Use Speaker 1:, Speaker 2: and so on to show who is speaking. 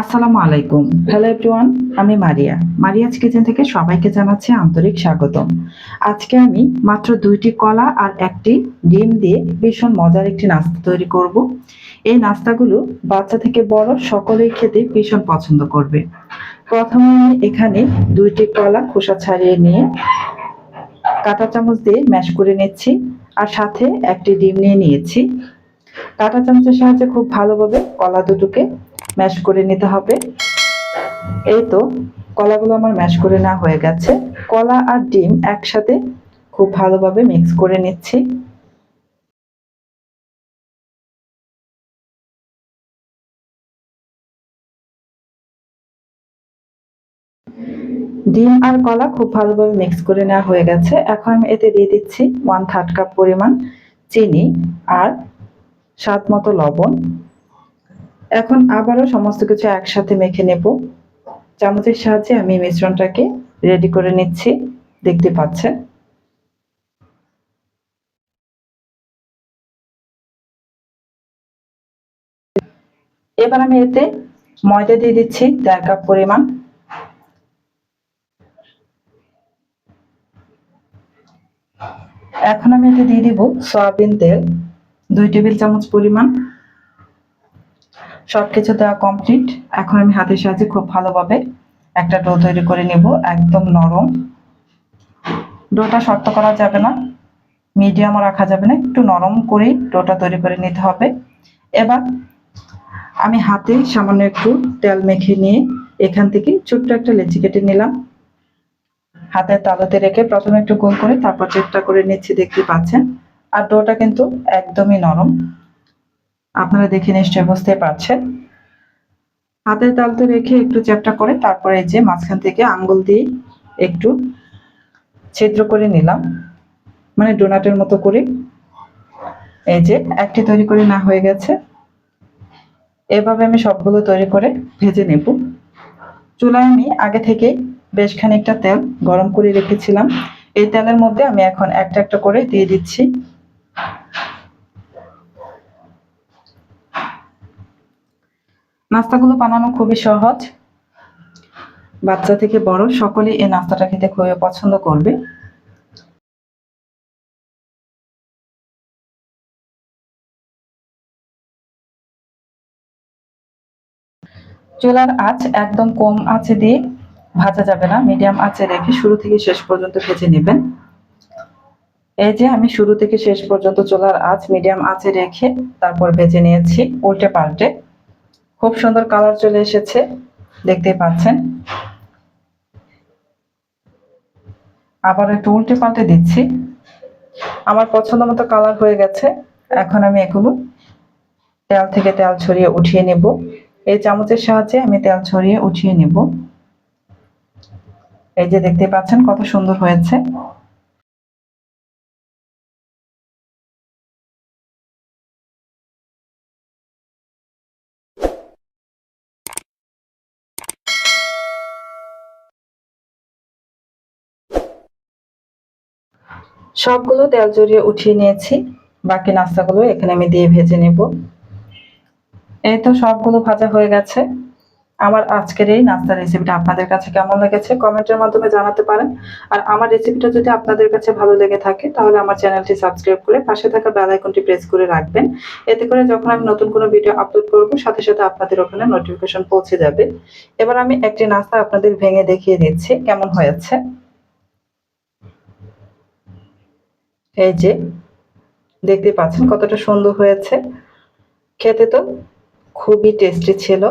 Speaker 1: আসসালামু আলাইকুম। Hello everyone আমি মারিয়া। মারিয়াজ কিচেন থেকে সবাইকে জানাচ্ছি আন্তরিক স্বাগতম। আজকে আমি মাত্র দুইটি কলা আর একটি ডিম দিয়ে ভীষণ মজার একটি নাস্তা তৈরি করব। এই নাস্তাগুলো বাচ্চা থেকে বড় সকলেই খেতে ভীষণ পছন্দ করবে। প্রথমে আমি এখানে দুইটি কলা খোসা ছাড়িয়ে নিয়ে কাঁটা চামচ দিয়ে ম্যাশ করে নিচ্ছি আর সাথে একটি ডিম নিয়ে নিয়েছি। কাঁটা চামচের সাহায্যে খুব ভালোভাবে কলা দুটোকে ম্যাশ করে নিতে হবে। এই তো, কলাগুলো আমার ম্যাশ করে নেওয়া হয়ে গেছে। কলা আর ডিম একসাথে খুব ভালোভাবে মিক্স করে নিচ্ছি। ডিম আর কলা খুব ভালোভাবে মিক্স করে নেওয়া হয়ে গেছে। এখন আমি এতে দিয়ে দিচ্ছি ওয়ান থার্ড কাপ পরিমাণ চিনি আর স্বাদ মতো লবণ। এখন আবারও সমস্ত কিছু একসাথে মেখে নেব। চামচের সাহায্যে আমি মিশ্রণটাকে রেডি করে নিচ্ছি। দেখতে পাচ্ছেন? এবার আমি এতে ময়দা দিয়ে দিচ্ছি দেড় কাপ পরিমাণ। এখন আমি এতে দিয়ে দিব সয়াবিন তেল, দুই টেবিল চামচ পরিমাণ। সবকিছু দেওয়া কমপ্লিট এখন আমি হাতের সাহায্যে খুব ভালোভাবে একটা ডো তৈরি করে নেব, একদম নরম। ডোটা শক্ত করা যাবে না মিডিয়ামও রাখা যাবে না, একটু নরম করে ডোটা তৈরি করে নিতে হবে। এবার আমি হাতে সামান্য একটু তেল মেখে নিয়ে এখান থেকে ছোট্ট একটা লেচি কেটে নিলাম। হাতের তালুতে রেখে প্রথমে একটু গোল করে তারপর চেষ্টা করে নিচ্ছি, দেখতে পাচ্ছেন। আর ডোটা কিন্তু একদমই নরম। আপনারা দেখে নিশ্চয়ই বুঝতে পারছেন। হাতের তালুতে রেখে একটু চ্যাপটা করে তারপরে যে মাঝখান থেকে আঙ্গুল দিয়ে একটু ছিদ্র করে নিলাম। মানে ডোনাটের মতো করে। এই যে একটি তৈরি করে না হয়ে গেছে। এভাবে আমি সবগুলো তৈরি করে ভেজে নেব। চুলায় আমি আগে থেকে বেশ খানিকটা তেল গরম করে রেখেছিলাম। এই তেলের মধ্যে আমি এখন একটা একটা করে দিয়ে দিচ্ছি। নাস্তাগুলো বানানো খুবই সহজ। বাচ্চা থেকে বড় সকলেই এই নাস্তাটা খেতে খুবই পছন্দ করবে। চুলার আঁচ একদম কম আছে দিয়ে ভাজা যাবে না, মিডিয়াম আঁচে রেখে শুরু থেকে শেষ পর্যন্ত ভেজে নেবেন। এই যে আমি শুরু থেকে শেষ পর্যন্ত চুলার আঁচ মিডিয়াম আঁচে রেখে তারপর ভেজে নিয়েছি উল্টে পাল্টে। খুব সুন্দর কালার চলে এসেছে দেখতে পাচ্ছেন। আবার একটু উল্টে পাল্টে দিচ্ছি। আমার পছন্দ মতো কালার হয়ে গেছে, এখন আমি এগুলো তেল থেকে তেল ছড়িয়ে উঠিয়ে নেব। এই চামচের সাহায্যে আমি তেল ছড়িয়ে উঠিয়ে নেব। এই যে দেখতে পাচ্ছেন কত সুন্দর হয়েছে। সবগুলো তেল জড়িয়ে উঠিয়ে নিয়েছি। বাকি নাস্তাগুলো এখানে আমি দিয়ে ভেজে নেব। এই তো সবগুলো ভাজা হয়ে গেছে। আমার আজকের এই নাস্তার রেসিপিটা আপনাদের কাছে কেমন লেগেছে কমেন্টের মাধ্যমে জানাতে পারেন। আর আমার রেসিপিটা যদি আপনাদের কাছে ভালো লেগে থাকে, তাহলে আমার চ্যানেলটি সাবস্ক্রাইব করে পাশে থাকা বেল আইকনটি প্রেস করে রাখবেন। এতে করে যখন আমি নতুন কোনো ভিডিও আপলোড করব, সাথে সাথে আপনাদের ওখানে নোটিফিকেশন পৌঁছে যাবে। এবার আমি একটি নাস্তা আপনাদের ভেঙে দেখিয়ে দিচ্ছি, কেমন হয়েছে? এই যে দেখতে পাচ্ছেন কতটা সুন্দর হয়েছে। খেতে তো খুবই টেস্টি ছিল।